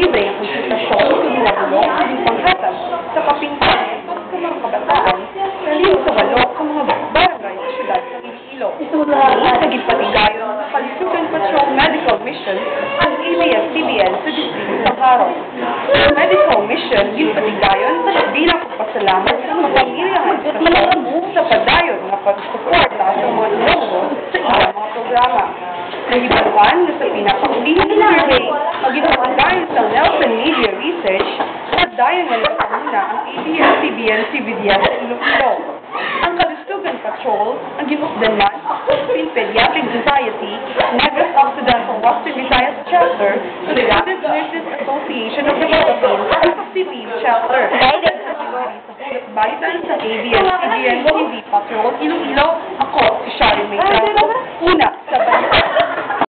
Pamilya, libre ang konsultasyon sa mga bulong sa mga panghatas sa sa mga kabataan sa liyo sa walo sa mga barangay sa syudad ng Iloilo. Naging patigayon sa Kalisugan Patrol Medical Mission ang ABS-CBN sa Distrito ng Harong. Ang medical mission yung patigayon bilang pagpasalamat sa mga pamilyahan sa sa padayon nga pagsuporta sa mga sa ilang mga programa. Nagibaluan na sa pinakaulihing survey at dayon na nagpamuna ang ABS-CBN CBDS sa Iloilo. Ang Kalusugan Patrol ang ginusdanan sa Philippine Pediatric Society, Negros Occidental Western Visayas Chapter, sa United Nurses Association of the Philippines, at sa City Chapter. Balitan sa ABS-CBN TV Patrol Iloilo, ako